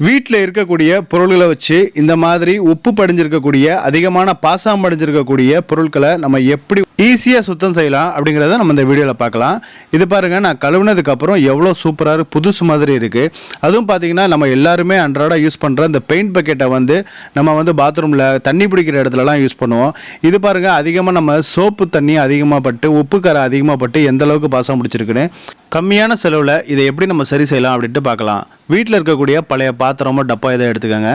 வீட்டில் இருக்கக்கூடிய பொருள்களை வச்சு இந்த மாதிரி உப்பு படிஞ்சிருக்கக்கூடிய அதிகமான பாசாம் படிஞ்சிருக்கக்கூடிய பொருட்களை நம்ம எப்படி ஈஸியாக சுத்தம் செய்யலாம் அப்படிங்கிறத நம்ம இந்த வீடியோவில் பார்க்கலாம். இது பாருங்கள் நான் கழுவுனதுக்கப்புறம் எவ்வளோ சூப்பராக புதுசு மாதிரி இருக்குது அதுவும் பார்த்தீங்கன்னா நம்ம எல்லாருமே அன்றாட யூஸ் பண்ணுற இந்த பெயிண்ட் பக்கெட்டை வந்து நம்ம வந்து பாத்ரூமில் தண்ணி பிடிக்கிற இடத்துலலாம் யூஸ் பண்ணுவோம். இது பாருங்கள் அதிகமாக நம்ம சோப்பு தண்ணி அதிகமாக பட்டு உப்பு கரை அதிகமாக பட்டு எந்த அளவுக்கு பாசம் பிடிச்சிருக்குன்னு கம்மியான செலவில் இதை எப்படி நம்ம சரி செய்யலாம் அப்படின்ட்டு பார்க்கலாம். வீட்டில் இருக்கக்கூடிய பழைய பாத்திரமோ டப்பா எதோ எடுத்துக்கோங்க.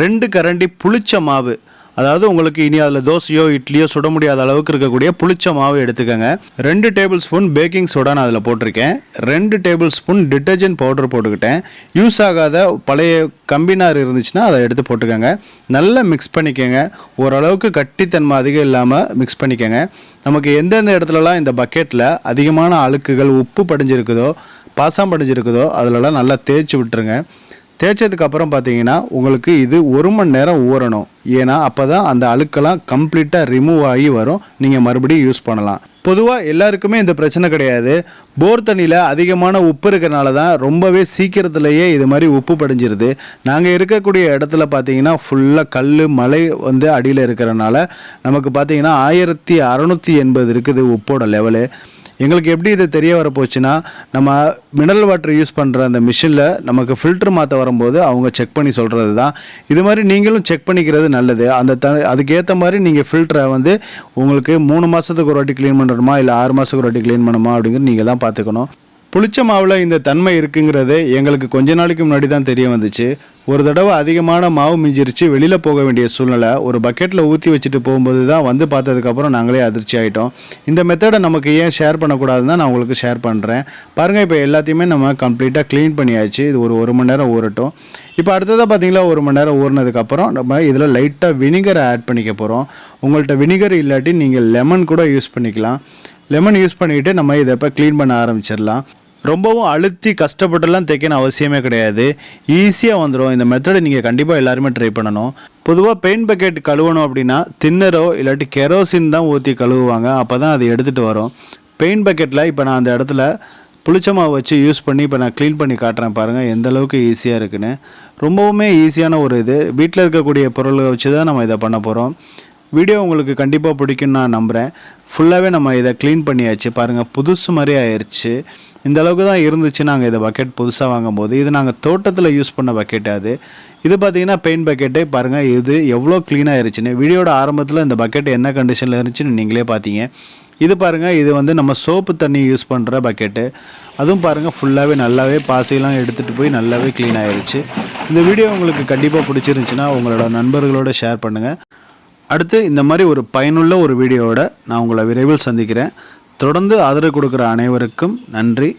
ரெண்டு கரண்டி புளிச்ச மாவு. அதாவது உங்களுக்கு இனி அதில் தோசையோ இட்லியோ சுட முடியாத அளவுக்கு இருக்கக்கூடிய புளிச்ச மாவு எடுத்துக்கோங்க. ரெண்டு டேபிள் ஸ்பூன் பேக்கிங் சோடா நான் அதில் போட்டிருக்கேன். ரெண்டு டேபிள் ஸ்பூன் டிட்டர்ஜென்ட் பவுடர் போட்டுக்கிட்டேன். யூஸ் ஆகாத பழைய கம்பினார் இருந்துச்சுன்னா அதை எடுத்து போட்டுக்கோங்க. நல்லா மிக்ஸ் பண்ணிக்கோங்க. ஓரளவுக்கு கட்டித்தன்மை அதிகம் இல்லாமல் மிக்ஸ் பண்ணிக்கோங்க. நமக்கு எந்தெந்த இடத்துலலாம் இந்த பக்கெட்டில் அதிகமான அழுக்குகள் உப்பு படிஞ்சிருக்குதோ பாசம் படிஞ்சிருக்குதோ அதிலலாம் நல்லா தேய்ச்சி விட்டுருங்க. தேய்ச்சதுக்கப்புறம் பார்த்தீங்கன்னா உங்களுக்கு இது ஒரு மணி நேரம் ஊறணும். ஏன்னா அப்போ தான் அந்த அழுக்கெல்லாம் கம்ப்ளீட்டாக ரிமூவ் ஆகி வரும். நீங்கள் மறுபடியும் யூஸ் பண்ணலாம். பொதுவாக எல்லாருக்குமே இந்த பிரச்சனை கிடையாது. போர் தண்ணியில் அதிகமான உப்பு இருக்கிறனால தான் ரொம்பவே சீக்கிரத்துலேயே இது மாதிரி உப்பு படிஞ்சிருது. நாங்கள் இருக்கக்கூடிய இடத்துல பார்த்தீங்கன்னா ஃபுல்லாக கல் மலை வந்து அடியில் இருக்கிறனால நமக்கு பார்த்தீங்கன்னா ஆயிரத்தி அறநூற்றி எண்பது இருக்குது உப்போட லெவலு எங்களுக்கு எப்படி இது தெரிய வரப்போச்சுன்னா நம்ம மினரல் வாட்டர் யூஸ் பண்ணுற அந்த மிஷினில் நமக்கு ஃபில்டர் மாற்ற வரும்போது அவங்க செக் பண்ணி சொல்கிறது தான் இது மாதிரி நீங்களும் செக் பண்ணிக்கிறது நல்லது. அந்த த அதுக்கேற்ற மாதிரி நீங்கள் ஃபில்டரை வந்து உங்களுக்கு மூணு மாதத்துக்கு ஒரு வாட்டி க்ளீன் பண்ணணுமா இல்லை ஆறு மாதத்துக்கு ஒரு வாட்டி க்ளீன் பண்ணணுமா அப்படிங்கிறது நீங்கள் தான் பார்த்துக்கணும். புளிச்ச மாவில் இந்த தன்மை இருக்குங்கிறது எங்களுக்கு கொஞ்ச நாளைக்கு முன்னாடி தான் தெரிய வந்துச்சு. ஒரு தடவை அதிகமான மாவு மிஞ்சிருச்சு வெளியில் போக வேண்டிய சூழ்நிலை. ஒரு பக்கெட்டில் ஊற்றி வச்சுட்டு போகும்போது தான் வந்து பார்த்ததுக்கப்புறம் நாங்களே அதிர்ச்சி ஆகிட்டோம் இந்த மெத்தடை நமக்கு ஏன் ஷேர் பண்ணக்கூடாதுன்னு தான் நான் உங்களுக்கு ஷேர் பண்ணுறேன் பாருங்கள் இப்போ எல்லாத்தையுமே நம்ம கம்ப்ளீட்டாக க்ளீன் பண்ணியாச்சு. இது ஒரு ஒரு மணி நேரம் ஊறட்டும். இப்போ அடுத்ததாக பார்த்தீங்களா ஒரு மணி நேரம் ஊறினதுக்கப்புறம் நம்ம இதில் லைட்டாக வினிகரை ஆட் பண்ணிக்க போகிறோம் உங்கள்கிட்ட வினிகர் இல்லாட்டி நீங்கள் லெமன் கூட யூஸ் பண்ணிக்கலாம். லெமன் யூஸ் பண்ணிக்கிட்டு நம்ம இதை இப்போ க்ளீன் பண்ண ஆரம்பிச்சிடலாம். ரொம்பவும் அழுத்தி கஷ்டப்பட்டுலாம் தைக்கணும் அவசியமே கிடையாது. ஈஸியாக வந்துடும் இந்த மெத்தடை நீங்கள் கண்டிப்பாக எல்லாருமே ட்ரை பண்ணணும். பொதுவாக பெயிண்ட் பக்கெட் கழுவணும் அப்படின்னா தின்னரோ இல்லாட்டி கெரோசின் தான் ஊற்றி கழுவுவாங்க. அப்போ தான் அது எடுத்துகிட்டு வரும். பெயிண்ட் பக்கெட்டில் இப்போ நான் அந்த இடத்துல புளிச்ச மாவு வச்சு யூஸ் பண்ணி இப்போ நான் க்ளீன் பண்ணி காட்டுறேன் பாருங்கள் எந்த அளவுக்கு ஈஸியாக இருக்குன்னு. ரொம்பவுமே ஈஸியான ஒரு இது. வீட்டில் இருக்கக்கூடிய பொருளை வச்சு தான் நம்ம இதை பண்ண போகிறோம் வீடியோ உங்களுக்கு கண்டிப்பாக பிடிக்கும்னு நான் நம்புகிறேன் ஃபுல்லாகவே நம்ம இதை க்ளீன் பண்ணியாச்சு. பாருங்கள் புதுசு மாதிரி ஆயிடுச்சு இந்த அளவுக்கு தான் இருந்துச்சு. நாங்கள் இதை பக்கெட் புதுசாக வாங்கும்போது. இது நாங்கள் தோட்டத்தில் யூஸ் பண்ண பக்கெட் அது. இது பார்த்தீங்கன்னா பெயிண்ட் பக்கெட்டே பாருங்கள் இது எவ்வளோ க்ளீனாக இருந்துச்சுன்னு வீடியோட ஆரம்பத்தில் இந்த பக்கெட் என்ன கண்டிஷனில் இருந்துச்சுன்னு நீங்களே பார்த்தீங்க இது பாருங்கள் இது வந்து நம்ம சோப்பு தண்ணி யூஸ் பண்ணுற பக்கெட்டு அதுவும் பாருங்கள் ஃபுல்லாகவே நல்லாவே பாசையெல்லாம் எடுத்துகிட்டு போய் நல்லாவே க்ளீன் ஆயிடுச்சு இந்த வீடியோ உங்களுக்கு கண்டிப்பாக பிடிச்சிருந்துச்சின்னா உங்களோட நண்பர்களோட ஷேர் பண்ணுங்கள் அடுத்து இந்த மாதிரி ஒரு பயனுள்ள ஒரு வீடியோவோட நான் உங்களை விரைவில் சந்திக்கிறேன். தொடர்ந்து ஆதரவு கொடுக்குற அனைவருக்கும் நன்றி.